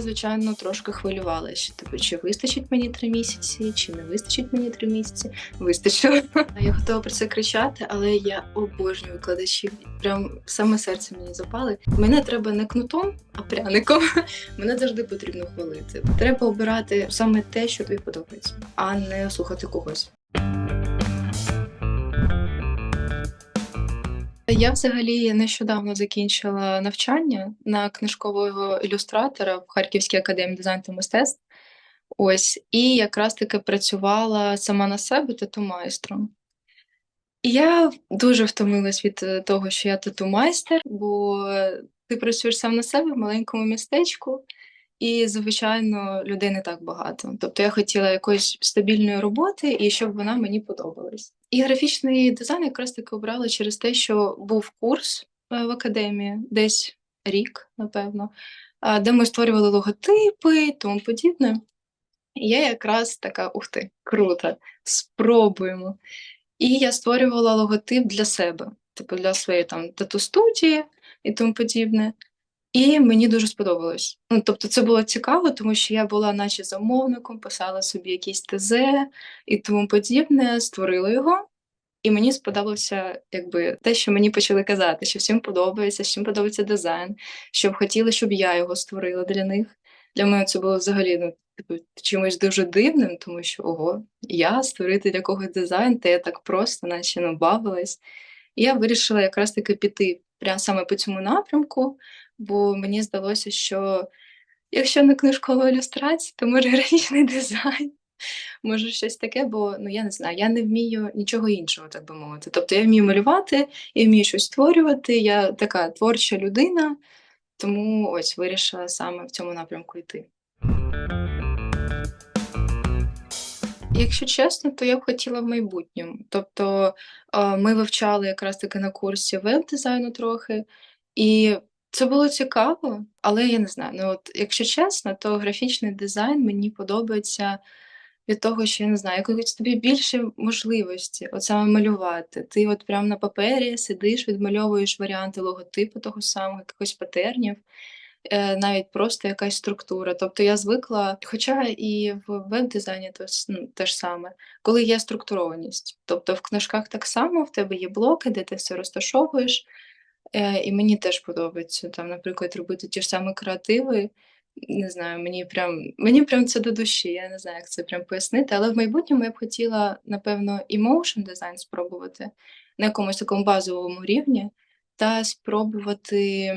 звичайно, трошки хвилювалася, типу, чи вистачить мені три місяці, чи не вистачить мені три місяці. Вистачило. Я готова про це кричати, але я обожнюю викладачів. Прям саме серце мені запали. Мене треба не кнутом, а пряником. Мене завжди потрібно хвалити. Треба обирати саме те, що тобі подобається, а не слухати когось. Я взагалі нещодавно закінчила навчання на книжкового ілюстратора в Харківській академії дизайну та мистецтв. Ось, і якраз таки працювала сама на себе тату-майстром. І я дуже втомилась від е, того, що я тату-майстер, бо ти працюєш сам на себе в маленькому містечку, і, звичайно, людей не так багато. Тобто я хотіла якоїсь стабільної роботи і щоб вона мені подобалась. І графічний дизайн якраз таки обрала через те, що був курс е, в академії, десь рік, напевно, де ми створювали логотипи і тому подібне. І я якраз така, ух ти, круто, спробуємо. І я створювала логотип для себе, типу для своєї там тату-студії і тому подібне. І мені дуже сподобалось. Ну, тобто, це було цікаво, тому що я була наче замовником, писала собі якісь ТЗ і тому подібне, створила його. І мені сподобалося якби те, що мені почали казати, що всім подобається, що всім подобається дизайн, щоб хотіли, щоб я його створила для них. Для мене це було взагалі ну, типу, чимось дуже дивним, тому що ого, я створити для когось дизайн, та я так просто, наче ну, бавилась. І я вирішила якраз таки піти прямо саме по цьому напрямку, бо мені здалося, що якщо не книжкова ілюстрація, то може графічний дизайн. Може, щось таке, бо ну я не знаю, я не вмію нічого іншого, так би мовити. Тобто я вмію малювати, я вмію щось створювати, я така творча людина, тому ось вирішила саме в цьому напрямку йти. Якщо чесно, то я б хотіла в майбутньому. Тобто е, ми вивчали якраз таки на курсі веб-дизайну трохи, і це було цікаво, але я не знаю. Ну, от, якщо чесно, то графічний дизайн мені подобається від того, що я не знаю, якось тобі більше можливості от саме малювати. Ти от прямо на папері сидиш, відмальовуєш варіанти логотипу того самого, якихось патернів, е, навіть просто якась структура. Тобто я звикла, хоча і в веб-дизайні то ну, те ж саме, коли є структурованість. Тобто в книжках так само в тебе є блоки, де ти все розташовуєш. І мені теж подобається там, наприклад, робити ті ж самі креативи. Не знаю, мені прям мені прям це до душі. Я не знаю, як це прям пояснити. Але в майбутньому я б хотіла, напевно, і motion дизайн спробувати на якомусь такому базовому рівні, та спробувати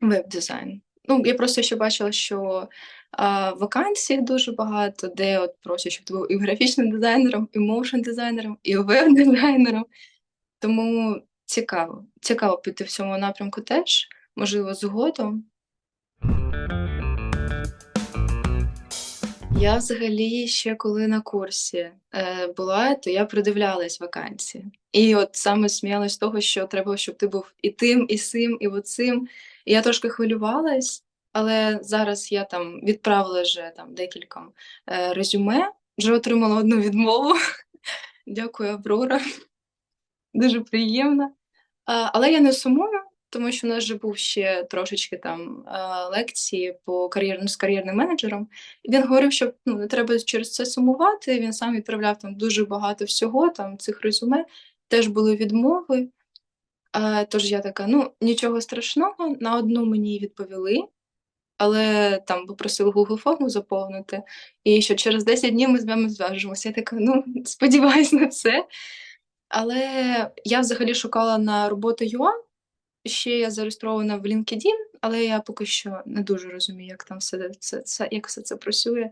веб-дизайн. Ну, я просто ще бачила, що а, вакансій дуже багато, де от просять, щоб ти був і графічним дизайнером, і моушн дизайнером, і веб-дизайнером. Тому цікаво. Цікаво піти в цьому напрямку теж, можливо, згодом. Я взагалі ще коли на курсі е, була, то я придивлялась вакансії. І от саме сміялась того, що треба, щоб ти був і тим, і сим, і оцим. І я трошки хвилювалась, але зараз я там відправила вже там декілька е, резюме, вже отримала одну відмову. Дякую, Аврора. Дуже приємно. Але я не сумую, тому що у нас же був ще трошечки там лекції по кар'єрному з кар'єрним менеджером. І він говорив, що ну, не треба через це сумувати. Він сам відправляв там дуже багато всього, там цих резюме, теж були відмови. Тож я така, ну нічого страшного, на одну мені відповіли, але там попросили Google форму заповнити, і що через 10 днів ми з вами зв'яжемося. Я така, ну сподіваюсь на це. Але я взагалі шукала на роботу UA. Ще я зареєстрована в LinkedIn, але я поки що не дуже розумію, як там все це, це як все це працює.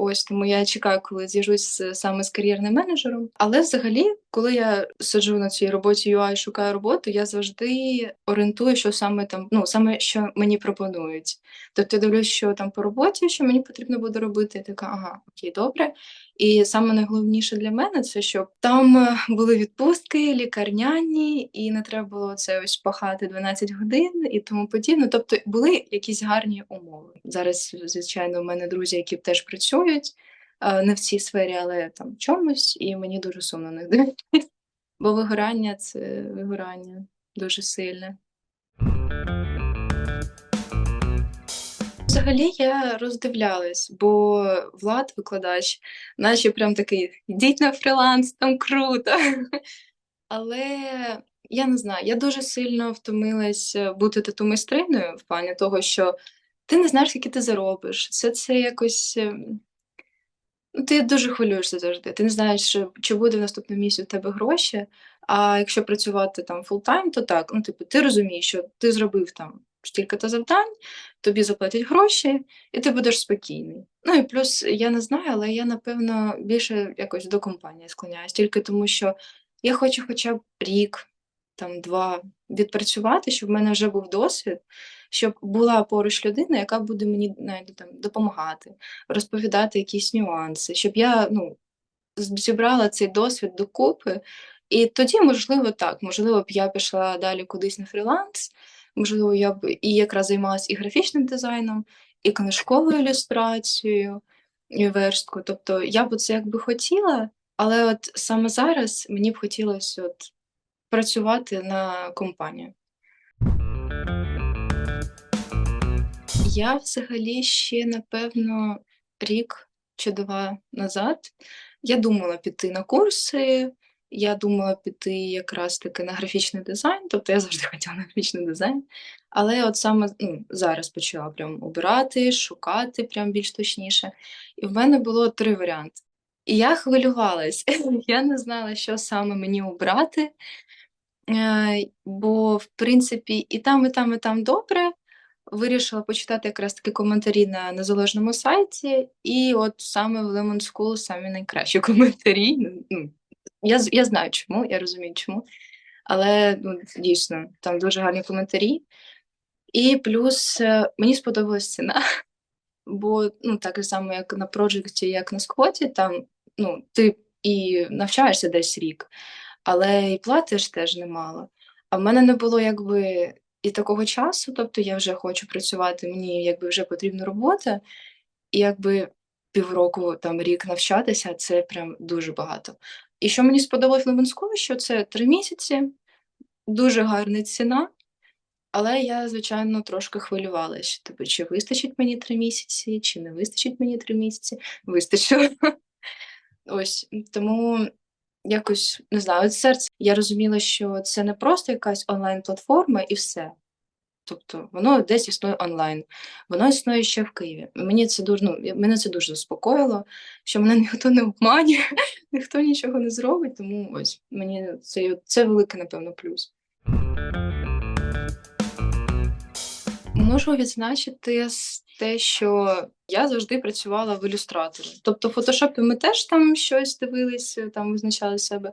Ось тому я чекаю, коли з'їжджусь саме з кар'єрним менеджером. Але взагалі, коли я сиджу на цій роботі UI шукаю роботу, я завжди орієнтую, що саме там, ну саме що мені пропонують. Тобто я дивлюсь, що там по роботі, що мені потрібно буде робити. Я така, ага, окей, добре. І саме найголовніше для мене це щоб там е, були відпустки, лікарняні, і не треба було це ось пахати 12 годин і тому подібне. Тобто були якісь гарні умови. Зараз, звичайно, у мене друзі, які теж працюють е, не в цій сфері, але там чомусь, і мені дуже сумно них дивитися. Бо вигорання це вигорання дуже сильне. Взагалі я роздивлялась, бо Влад, викладач, наче прям такий: "Йдіть на фріланс, там круто". Але я не знаю, я дуже сильно втомилась е, бути тату-майстриною в плані того, що ти не знаєш, скільки ти заробиш. Все це якось. ем, Ну, ти дуже хвилюєшся завжди. Ти не знаєш, чи чи буде в наступному місяці у тебе гроші. А якщо працювати там фултайм, то так, ну, типу, ти розумієш, що ти зробив там стільки-то завдань, тобі заплатять гроші, і ти будеш спокійний. Ну і плюс я не знаю, але я, напевно, більше якось до компанії склоняюсь, тільки тому, що я хочу хоча б рік, там два відпрацювати, щоб в мене вже був досвід, щоб була поруч людина, яка буде мені навіть там допомагати, розповідати якісь нюанси, щоб я ну, зібрала цей досвід докупи. І тоді, можливо, так, можливо, б я пішла далі кудись на фріланс, можливо, я б і якраз займалася і графічним дизайном, і книжковою ілюстрацією, і версткою. Тобто я б це якби хотіла, але от саме зараз мені б хотілося от працювати на компанію. Я взагалі ще, напевно, рік чи два назад я думала піти на курси, я думала піти якраз таки на графічний дизайн, тобто я завжди хотіла на графічний дизайн. Але от саме ну, зараз почала прям обирати, шукати прям більш точніше. І в мене було три варіанти. І я хвилювалась, я не знала, що саме мені обрати. Е, бо, в принципі, і там, і там, і там добре. Вирішила почитати якраз таки коментарі на незалежному сайті, і от саме в Lemon School самі найкращі коментарі. Ну, я я знаю чому, я розумію чому. Але ну, дійсно, там дуже гарні коментарі. І плюс е, мені сподобалась ціна, бо ну, так само, як на проджекті, як на сквоті, там ну, ти і навчаєшся десь рік але і платиш теж немало. А в мене не було якби і такого часу, тобто я вже хочу працювати, мені якби вже потрібна робота, і якби півроку, там рік навчатися це прям дуже багато. І що мені сподобалось в Левенську, що це три місяці, дуже гарна ціна. Але я, звичайно, трошки хвилювалася, тобто, чи вистачить мені три місяці, чи не вистачить мені три місяці. Вистачило. Ось тому якось не знаю, от серце я розуміла, що це не просто якась онлайн-платформа і все. Тобто воно десь існує онлайн, воно існує ще в Києві. Мені це дуже ну, мене це дуже заспокоїло, що мене ніхто не обманює, ніхто нічого не зробить, тому ось мені це, це великий, напевно, плюс. Можу відзначити те, що я завжди працювала в ілюстраторі. Тобто, в фотошопі ми теж там щось дивилися, там визначали себе.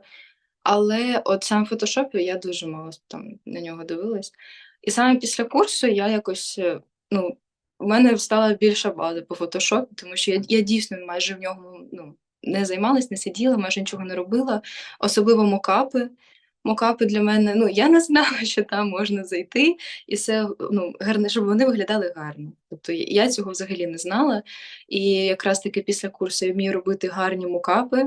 Але от саме в фотошопі я дуже мало там на нього дивилась. І саме після курсу я якось, е, ну, у мене стала більша база по фотошопі, тому що я я дійсно майже в нього ну, не займалась, не сиділа, майже нічого не робила, особливо мокапи мокапи для мене, ну я не знала, що там можна зайти, і все ну, гарне, щоб вони виглядали гарно. Тобто я цього взагалі не знала. І якраз таки після курсу я вмію робити гарні мокапи,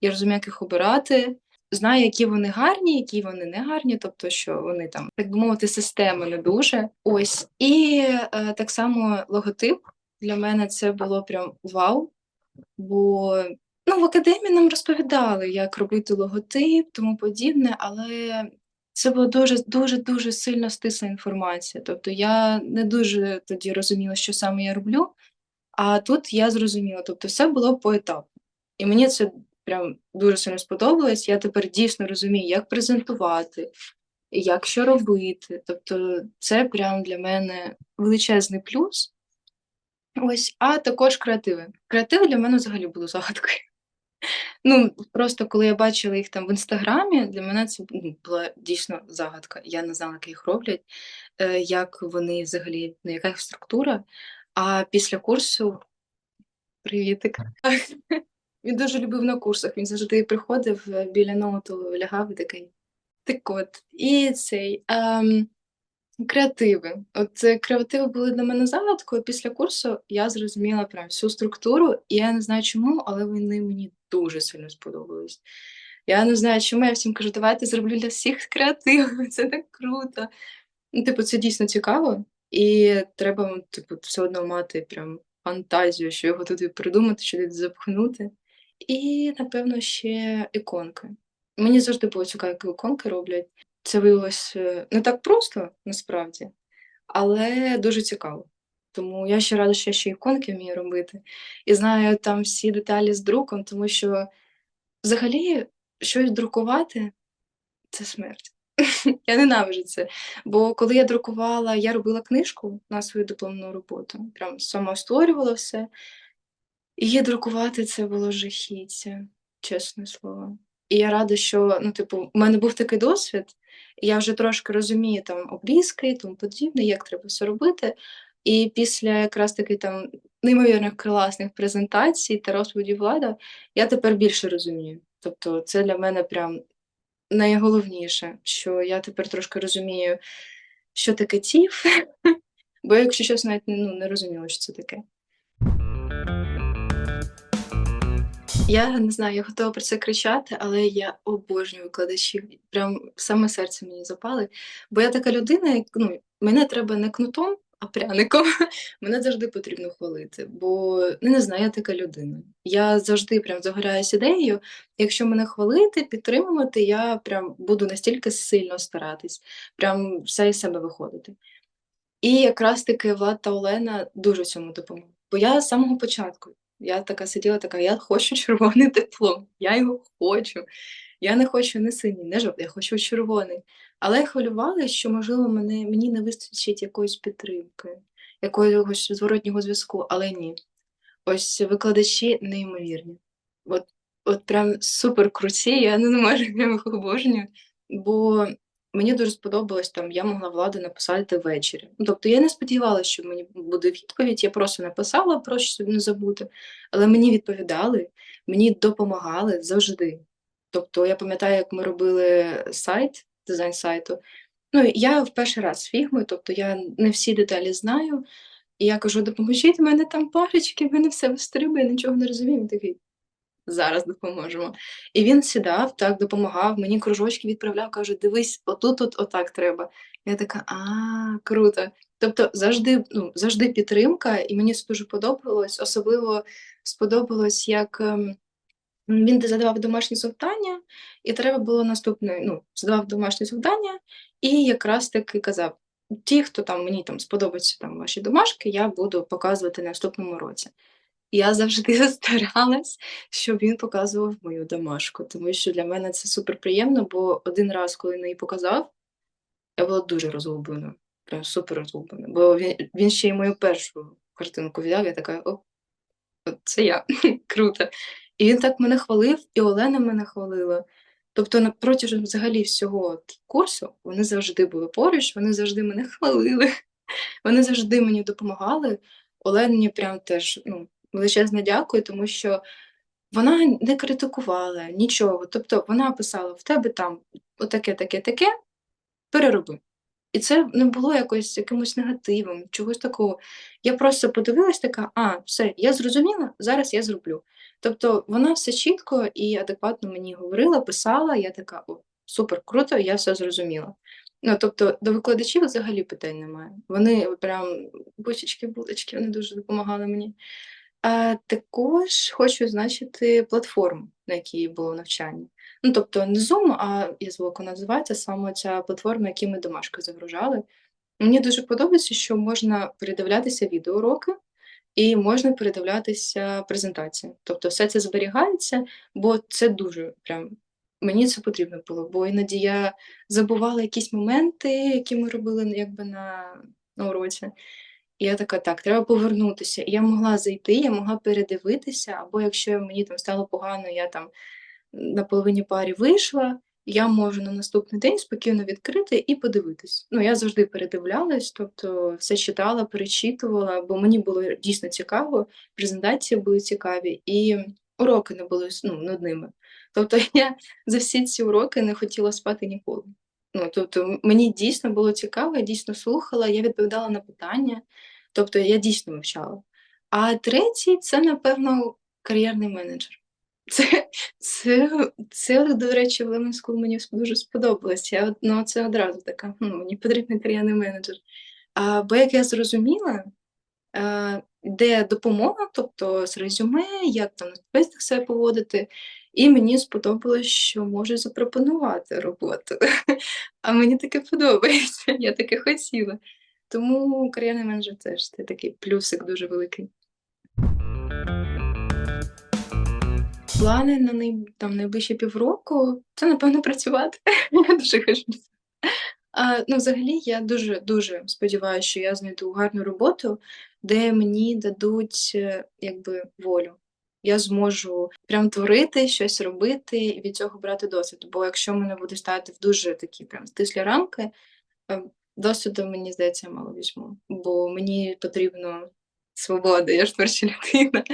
я розумію, як їх обирати. Знаю, які вони гарні, які вони не гарні, тобто, що вони там, так би мовити, система не дуже. Ось. І е, так само логотип для мене це було прям вау. Бо Ну, в академії нам розповідали, як робити логотип, тому подібне, але це була дуже дуже дуже сильно стисла інформація. Тобто я не дуже тоді розуміла, що саме я роблю, а тут я зрозуміла, тобто все було поетапно. І мені це прям дуже сильно сподобалось. Я тепер дійсно розумію, як презентувати, як що робити. Тобто, це прям для мене величезний плюс. Ось, а також креативи. Креативи для мене взагалі були загадкою. Ну, просто коли я бачила їх там в інстаграмі, для мене це ну, була дійсно загадка. Я не знала, як їх роблять, е, як вони взагалі, ну, яка їх структура. А після курсу привітик. Він дуже любив на курсах. Він завжди приходив е, біля ноуту, лягав і такий. Так от. І цей. Ем, Креативи. От е, креативи були для мене загадкою. Після курсу я зрозуміла прям всю структуру, і я не знаю чому, але вони мені дуже сильно сподобались. Я не знаю, чому я всім кажу, давайте зроблю для всіх креативи, це так круто. Ну, Типу, це дійсно цікаво. І треба, типу, все одно мати прям фантазію, що його туди придумати, що туди запхнути. І, напевно, ще іконки. Мені завжди було цікаво, як іконки роблять. Це виявилось е, не так просто насправді, але дуже цікаво. Тому я ще рада, що я ще іконки вмію робити. І знаю там всі деталі з друком, тому що взагалі щось друкувати це смерть. Я ненавиджу це. Бо коли я друкувала, я робила книжку на свою дипломну роботу, прям сама створювала все. Її друкувати це було жахіття, чесне слово. І я рада, що ну, типу, у мене був такий досвід, я вже трошки розумію там обрізки і тому подібне, як треба все робити. І після якраз таки там неймовірних класних презентацій та розповідів влада, я тепер більше розумію. Тобто, це для мене прям найголовніше, що я тепер трошки розумію, що таке тіф, бо якщо чесно, навіть ну, не розуміла, що це таке. Я не знаю, я готова про це кричати, але я обожнюю викладачів. Прям саме серце мені запали. Бо я така людина, ну, мене треба не кнутом, а пряником. Мене завжди потрібно хвалити, бо ну, не знаю, я така людина. Я завжди прям загоряюсь ідеєю. Якщо мене хвалити, підтримувати, я прям буду настільки сильно старатись, прям все із себе виходити. І якраз таки Влад та Олена дуже цьому допомогли. Бо я з самого початку я така сиділа, така, я хочу червоний диплом, я його хочу. Я не хочу не синій, не жовтий, я хочу червоний. Але я хвилювалася, що, можливо, мене, мені не вистачить якоїсь підтримки, якогось зворотнього зв'язку, але ні. Ось викладачі неймовірні. От от прям супер круті, я не можу їх обожнюю, бо мені дуже сподобалось, там я могла владу написати ввечері. Ну, Тобто я не сподівалася, що мені буде відповідь, я просто написала, просто щоб не забути. Але мені відповідали, мені допомагали завжди. Тобто, я пам'ятаю, як ми робили сайт, дизайн сайту. Ну, я в перший раз з фігмою, тобто я не всі деталі знаю. І я кажу: допоможіть, в мене там парочки, в мене все вистрибує, нічого не розумію. Такий. Зараз допоможемо. І він сідав, так, допомагав, мені кружочки відправляв, каже: дивись, отут, от, отак треба. Я така, а, круто. Тобто завжди ну, завжди підтримка, і мені це дуже подобалось. Особливо сподобалось, як ем, він задавав домашні завдання, і треба було наступне, ну, задавав домашні завдання, і якраз таки казав: ті, хто там мені там сподобаються там ваші домашки, я буду показувати на наступному році. Я завжди старалась, щоб він показував мою домашку, тому що для мене це супер приємно, бо один раз, коли він її показав, я була дуже розгублена, прям супер розгублена. Бо він він ще й мою першу картинку взяв, я така, о, це я, круто. І він так мене хвалив, і Олена мене хвалила. Тобто, протягом взагалі всього курсу вони завжди були поруч, вони завжди мене хвалили, вони завжди мені допомагали. Олені прям теж ну, величезне дякую, тому що вона не критикувала нічого. Тобто вона писала: в тебе там отаке, таке, таке, перероби. І це не було якось якимось негативом, чогось такого. Я просто подивилась така, а, все, я зрозуміла, зараз я зроблю. Тобто вона все чітко і адекватно мені говорила, писала, я така, о, супер, круто, я все зрозуміла. Ну, тобто, до викладачів взагалі питань немає. Вони прям бусічки, булочки, вони дуже допомагали мені. А також хочу відзначити платформу, на якій було навчання. Ну, тобто не Zoom, а я звуку називається саме ця платформа, яку ми домашки загружали. Мені дуже подобається, що можна передивлятися відеоуроки і можна передивлятися презентації. Тобто все це зберігається, бо це дуже прям мені це потрібно було, бо іноді я забувала якісь моменти, які ми робили якби на, на уроці. І я така, так, треба повернутися. І я могла зайти, я могла передивитися, або якщо мені там стало погано, я там на половині парі вийшла, я можу на наступний день спокійно відкрити і подивитись. Ну, я завжди передивлялась, тобто все читала, перечитувала, бо мені було дійсно цікаво, презентації були цікаві, і уроки не були ну, нудними. Тобто я за всі ці уроки не хотіла спати ніколи. Ну, тобто, мені дійсно було цікаво, я дійсно слухала, я відповідала на питання, тобто я дійсно вивчала. А третій це, напевно, кар'єрний менеджер. Це, це, це, до речі, в Lemon мені дуже сподобалось. Я ну, це одразу така, ну, мені потрібний кар'єрний менеджер. А, бо як я зрозуміла, е, йде допомога, тобто з резюме, як там на спецтах себе поводити, і мені сподобалось, що можуть запропонувати роботу. А мені таке подобається, я таке хотіла. Тому кар'єрний менеджер теж це такий плюсик дуже великий. Плани на най там найближчі півроку це, напевно, працювати. Я дуже хочу. А, ну, взагалі, я дуже дуже сподіваюся, що я знайду гарну роботу, де мені дадуть, е, якби, волю. Я зможу прям творити, щось робити і від цього брати досвід. Бо якщо мене будуть ставити в дуже такі прям стислі рамки, е, досвіду, мені здається, я мало візьму, бо мені потрібно свобода, я ж творча людина.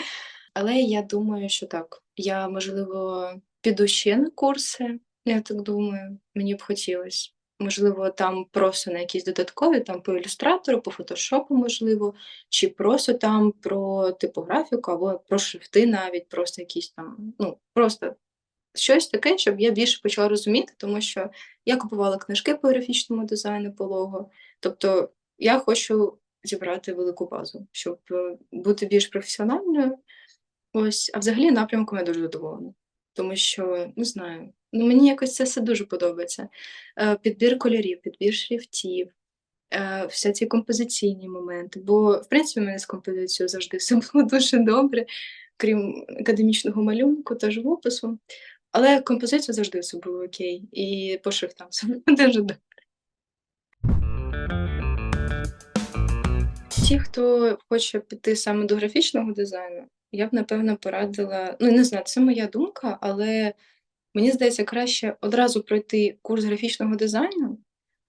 Але я думаю, що так. Я, можливо, піду ще на курси, я так думаю, мені б хотілося. Можливо, там просто на якісь додаткові, там по ілюстратору, по фотошопу, можливо, чи просто там про типографіку, або про шрифти навіть, просто якісь там, ну, просто щось таке, щоб я більше почала розуміти, тому що я купувала книжки по графічному дизайну, по лого. Тобто я хочу зібрати велику базу, щоб е, бути більш професіональною. Ось, а взагалі напрямком я дуже задоволена, тому що не знаю, ну мені якось це все дуже подобається. Е, Підбір кольорів, підбір шрифтів, е, всі ці композиційні моменти. Бо, в принципі, в мене з композицією завжди все було дуже добре, крім академічного малюнку та живопису. Але композиція завжди все було окей, і по шрифтам все дуже добре. Ті, хто хоче піти саме до графічного дизайну, я б напевно порадила, ну не знаю, це моя думка, але мені здається, краще одразу пройти курс графічного дизайну,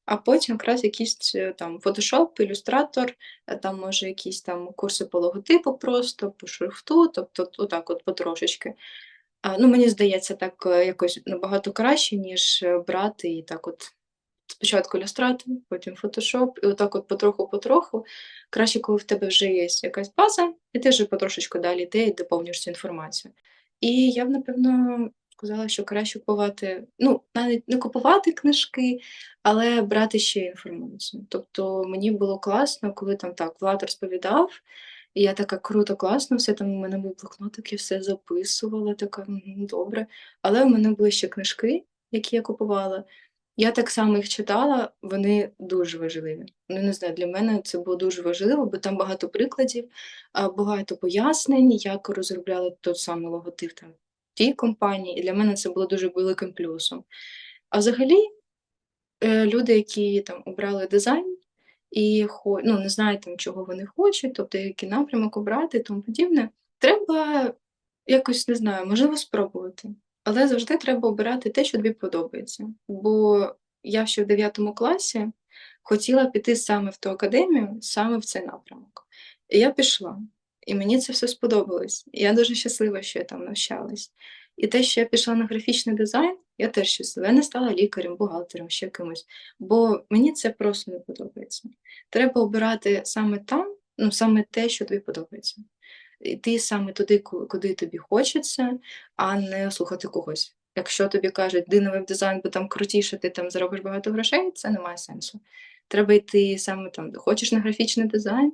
а потім якраз якийсь е, там фотошоп, ілюстратор, е, там може якісь там курси по логотипу просто, по шрифту, тобто отак от потрошечки. Ну, мені здається, так е, якось набагато краще, ніж е, брати і так от спочатку ілюстратор, потім фотошоп, і отак от потроху-потроху. Краще, коли в тебе вже є якась база, і ти вже потрошечку далі йде і доповнюєш цю інформацію. І я б, напевно, сказала, що краще купувати, ну, навіть не купувати книжки, але брати ще інформацію. Тобто мені було класно, коли там так Влад розповідав, і я така круто, класно, все там у мене був блокнотик, я все записувала, така добре. Але в мене були ще книжки, які я купувала. Я так само їх читала, вони дуже важливі. Ну, не знаю, для мене це було дуже важливо, бо там багато прикладів, багато пояснень, як розробляли той самий логотип там тій компанії, і для мене це було дуже великим плюсом. А взагалі, е, люди, які там обрали дизайн і ну, не знають там, чого вони хочуть, тобто який напрямок обрати і тому подібне, треба якось, не знаю, можливо, спробувати. Але завжди треба обирати те, що тобі подобається. Бо я ще в 9 класі хотіла піти саме в ту академію, саме в цей напрямок. І я пішла, і мені це все сподобалось. І я дуже щаслива, що я там навчалась. І те, що я пішла на графічний дизайн, я теж щаслива. Я не стала лікарем, бухгалтером, ще кимось, бо мені це просто не подобається. Треба обирати саме там, ну саме те, що тобі подобається. Йти саме туди, куди тобі хочеться, а не слухати когось. Якщо тобі кажуть, на веб-дизайн, бо там крутіше, ти там заробиш багато грошей, це не має сенсу. Треба йти саме там, хочеш на графічний дизайн.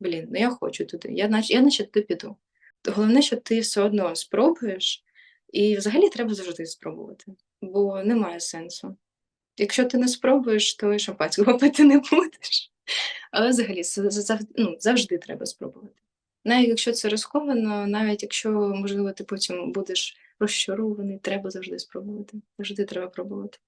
Блін, ну я хочу туди. Я я наче туди піду. Головне, що ти все одно спробуєш, і взагалі треба завжди спробувати, бо немає сенсу. Якщо ти не спробуєш, то і шампанського пити не будеш. Але взагалі ну, завжди треба спробувати. Навіть якщо це рисковано, навіть якщо, можливо, ти потім будеш розчарований, треба завжди спробувати. Завжди треба пробувати.